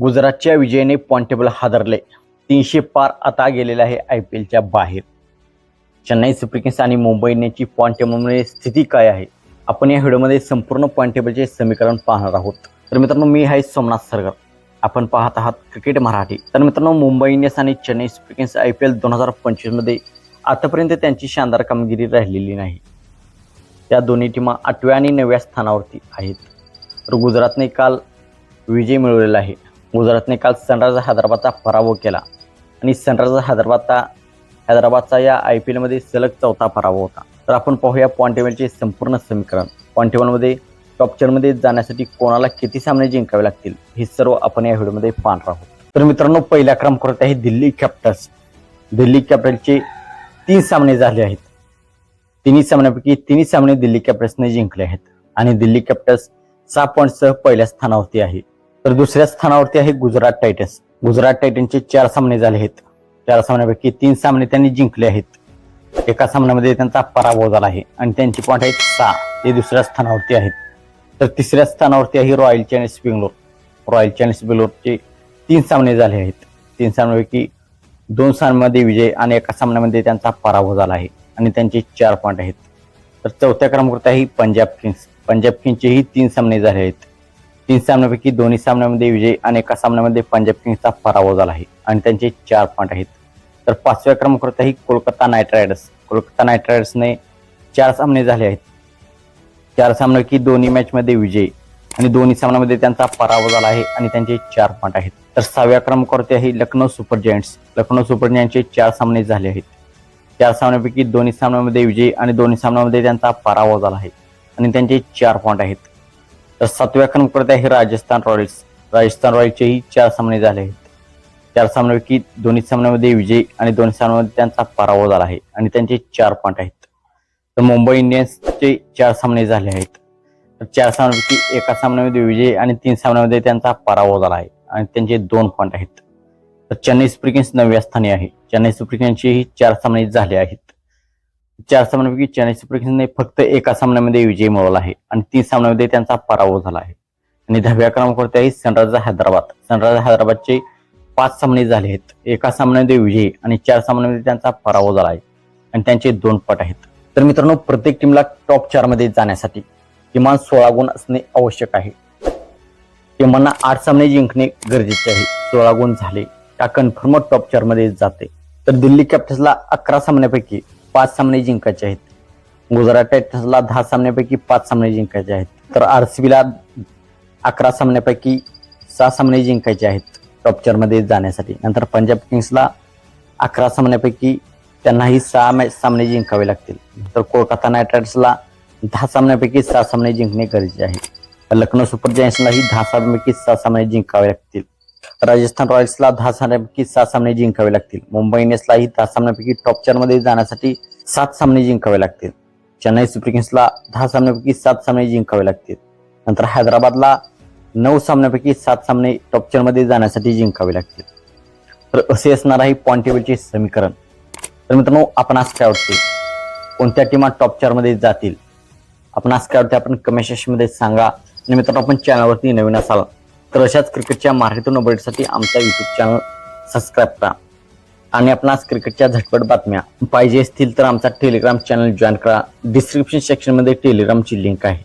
गुजरातच्या विजयाने पॉन्टेबल हादरले. तीनशे पार आता गेलेले आहे आय पी एलच्या बाहेर. चेन्नई सुपर किंग्स आणि मुंबई इंडियन्सची पॉईंट टेबलमध्ये स्थिती काय आहे? आपण या व्हिडिओमध्ये संपूर्ण पॉईंट टेबलचे समीकरण पाहणार आहोत. तर मित्रांनो मी आहे सोमनाथ सरगर. आपण पाहत आहात क्रिकेट मराठी. तर मित्रांनो मुंबई इंडियन्स आणि Chennai super kings I P L दोन हजार पंचवीसमध्ये आतापर्यंत त्यांची शानदार कामगिरी राहिलेली नाही. त्या दोन्ही टीमा आठव्या आणि नवव्या स्थानावरती आहेत. तर गुजरातने काल विजय मिळवलेला आहे. गुजरातने काल सनरायझर हैदराबादचा पराभव केला. आणि सनरायझर हैदराबादचा हैदराबादचा या आय पी एलमध्ये सलग चौथा पराभव होता. तर आपण पाहूया पॉईंट टेबलचे संपूर्ण समीकरण. पॉईंट टेबलमध्ये टॉप चारमध्ये जाण्यासाठी कोणाला किती सामने जिंकावे लागतील हे सर्व आपण या व्हिडिओमध्ये पाहणार आहोत. तर मित्रांनो पहिल्या क्रमांकावर आहे दिल्ली कॅपिटल्स दिल्ली कॅपिटलचे तीन सामने झाले आहेत. तिन्ही सामन्यापैकी तिन्ही सामने दिल्ली कॅपिटल्सने जिंकले आहेत. आणि दिल्ली कॅपिटल्स सहा पॉईंटसह पहिल्या स्थानावरती आहे. तर दुसऱ्या स्थानावरती आहे गुजरात टायटन्स. गुजरात टायटन्सचे चार सामने झाले आहेत. चार सामन्यापैकी तीन सामने त्यांनी जिंकले आहेत. एका सामन्यामध्ये त्यांचा पराभव झाला आहे आणि त्यांची पॉईंट आहेत सहा. ते दुसऱ्या स्थानावरती आहेत. तर तिसऱ्या स्थानावरती आहे royal challenge Bangalore royal challenge बेंगलोरचे तीन सामने झाले आहेत. तीन सामन्यापैकी दोन सामन्यामध्ये विजय आणि एका सामन्यामध्ये त्यांचा पराभव झाला आहे आणि त्यांचे चार पॉईंट आहेत. तर चौथ्या क्रमांकावरती आहे पंजाब किंग्स. पंजाब किंग्सचेही तीन सामने झाले आहेत. तीन सामन्यापैकी दोन्ही सामन्यामध्ये विजय आणि एका सामन्यामध्ये पंजाब किंग्सचा पराभव झाला आहे आणि त्यांचे चार पॉईंट आहेत. तर पाचव्या क्रमांकावर आहे Kolkata knight riders Kolkata knight रायडर्सने चार सामने झाले आहेत. चार सामन्यापैकी दोन्ही मॅचमध्ये विजय आणि दोन्ही सामन्यामध्ये त्यांचा पराभव झाला आहे आणि त्यांचे चार पॉईंट आहेत. तर सहाव्या क्रमांकावरती आहे Lucknow super giants. Lucknow super जायंट्सचे चार सामने झाले आहेत. चार सामन्यापैकी दोन्ही सामन्यामध्ये विजय आणि दोन्ही सामन्यामध्ये त्यांचा पराभव झाला आहे आणि त्यांचे चार पॉईंट आहेत. तर सातव्या क्रमांकावरती आहे राजस्थान रॉयल्स. राजस्थान रॉयल्सचेही चार सामने झाले आहेत. चार सामन्यापैकी दोन्ही सामन्यामध्ये विजय आणि दोन्ही सामन्यामध्ये त्यांचा पराभव झाला आहे आणि त्यांचे चार पॉईंट आहेत. तर मुंबई इंडियन्सचे चार सामने झाले आहेत. तर चार सामन्यापैकी एका सामन्यामध्ये विजय आणि तीन सामन्यामध्ये त्यांचा पराभव झाला आहे आणि त्यांचे दोन पॉईंट आहेत. तर चेन्नई सुपर किंग्स नवव्या स्थानी आहे. चेन्नई सुपर किंग्सचेही चार सामने झाले आहेत. चार सामन्यापैकी चेन्नई सुपर किंग्सने फक्त एका सामन्यामध्ये विजय मिळवला आहे आणि तीन सामन्यामध्ये त्यांचा पराभव झाला आहे. आणि दहाव्या क्रमांकावरती आहे सनरायझर हैदराबाद. सनरायझर हैदराबादचे पाच सामने झाले आहेत. एका सामन्यामध्ये विजय आणि चार सामन्यामध्ये त्यांचा पराभव झाला आहे. आणि त्यांचे दोन पट आहेत. तर मित्रांनो प्रत्येक टीमला टॉप चारमध्ये जाण्यासाठी किमान सोळा गुण असणे आवश्यक आहे. टीमांना आठ सामने जिंकणे गरजेचे आहे. सोळा गुण झाले त्या कन्फर्म टॉप चारमध्ये जाते. तर दिल्ली कॅपिटल्सला अकरा सामन्यापैकी पाच सामने जिंकायचे आहेत. गुजरात टायटन्सला दहा सामन्यापैकी पाच सामने जिंकायचे आहेत. तर आर सी बीला अकरा सामन्यापैकी सहा सामने जिंकायचे आहेत टॉप चार जाण्यासाठी. नंतर पंजाब किंग्सला अकरा सामन्यापैकी त्यांनाही सहा मॅच सामने जिंकावे लागतील. तर कोलकाता नाईट रायडर्सला दहा सामन्यापैकी सहा सामने जिंकणे गरजेचे आहे. लखनौ सुपर जायंट्सलाही दहा सामन्यापैकी सहा सामने जिंकावे लागतील. राजस्थान रॉयल्सला दहा सामन्यापैकी सात सामने जिंकावे लागतील. मुंबई इंडियन्सलाही दहा सामन्यापैकी टॉप चारमध्ये जाण्यासाठी सात सामने जिंकावे लागतील. चेन्नई सुपर किंग्सला दहा सामन्यापैकी सात सामने जिंकावे लागतील. नंतर हैदराबादला नऊ सामन्यापैकी सात सामने टॉप चारमध्ये जाण्यासाठी जिंकावे लागतील. तर असे असणार आहे पॉईंट टेबलचे समीकरण. तर मित्रांनो आपण आज काय वाटते कोणत्या टीमा टॉप चारमध्ये जातील? आपण आज काय वाटते आपण कमेंट सेक्शनमध्ये सांगा. आणि मित्रांनो आपण चॅनलवरती नवीन असाल तर अशाच क्रिकेटच्या मार्केटून अपडेटसाठी आमचा यूट्यूब चॅनल सबस्क्राईब करा. आणि आपणास क्रिकेटच्या झटपट बातम्या पाहिजे असतील तर आमचा टेलिग्राम चॅनल जॉईन करा. डिस्क्रिप्शन सेक्शनमध्ये टेलिग्रामची लिंक आहे.